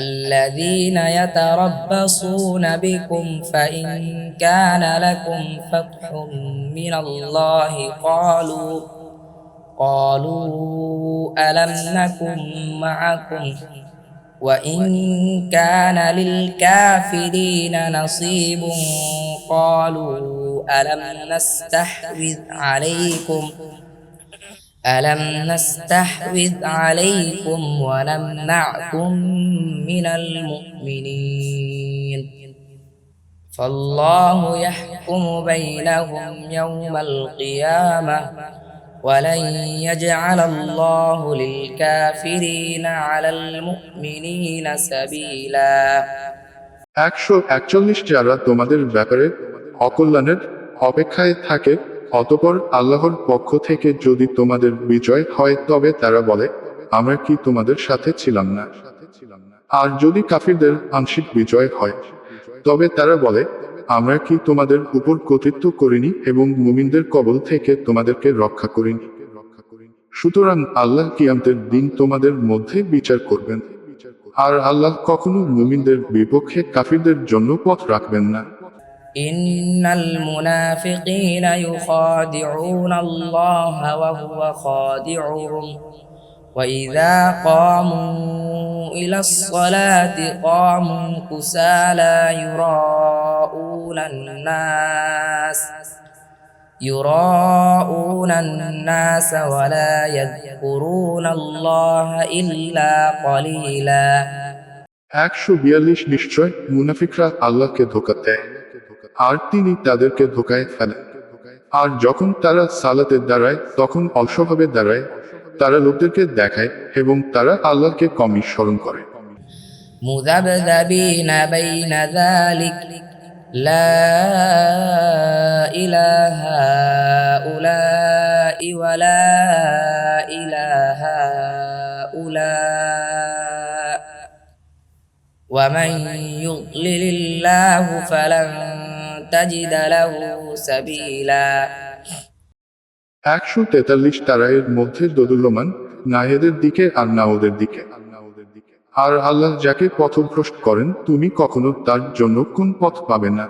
الذين يتربصون بكم فإن كان لكم فتح من الله قالوا قالوا ألم نكن معكم وإن كان للكافرين نصيب قالوا ألم نستحوذ عليكم ألم نستحوذ عليكم ونمنعكم من المؤمنين فالله يحكم بينهم يوم القيامة ولن يجعل الله للكافرين على المؤمنين سبيلا একশো একচল্লিশ যারা তোমাদের ব্যাপারে অকল্যাণের অপেক্ষায় থাকে অতপর আল্লাহর পক্ষ থেকে যদি তোমাদের বিজয় হয়, তবে তারা বলে, আমরা কি তোমাদের সাথে ছিলাম না? আর যদি কাফিরদের আংশিক বিজয় হয়, তবে তারা বলে, আমরা কি তোমাদের উপর কর্তৃত্ব করিনি এবং মুমিনদের কবল থেকে তোমাদেরকে রক্ষা করিনি? সুতরাং আল্লাহ কিয়ামতের দিন তোমাদের মধ্যে বিচার করবেন। আর আল্লাহ কখনো মুমিনদের বিপক্ষে কাফিরদের জন্য পথ রাখবেন না। إن المنافقين يخادعون الله وهو خادعهم وإذا قاموا إلى الصلاة قاموا كسالى يراءون الناس يراءون الناس ولا يذكرون الله إلا قليلا একশো বিয়াল্লিশ নিশ্চয় মুনাফিকরা আল্লাহকে ধোকা দেয় আর তিনি তাদেরকে ধোকায় ফেলেন আর যখন তারা সালাতে দাঁড়ায় তখন অলসভাবে দাঁড়ায় তারা লোকদেরকে দেখায় এবং তারা আল্লাহকে কমই স্মরণ করে مذبذبين بين ذلك لا إله هؤلاء ولا إله هؤلاء ومن يضلل الله فلن تجد له سبيلا একশো তেতাল্লিশ তারা এর মধ্যে দোদুল্যমান না এদের দিকে আর না ওদের দিকে আর আল্লাহ যাকে পথভ্রষ্ট করেন তুমি কখনো তার জন্য কোন পথ পাবে না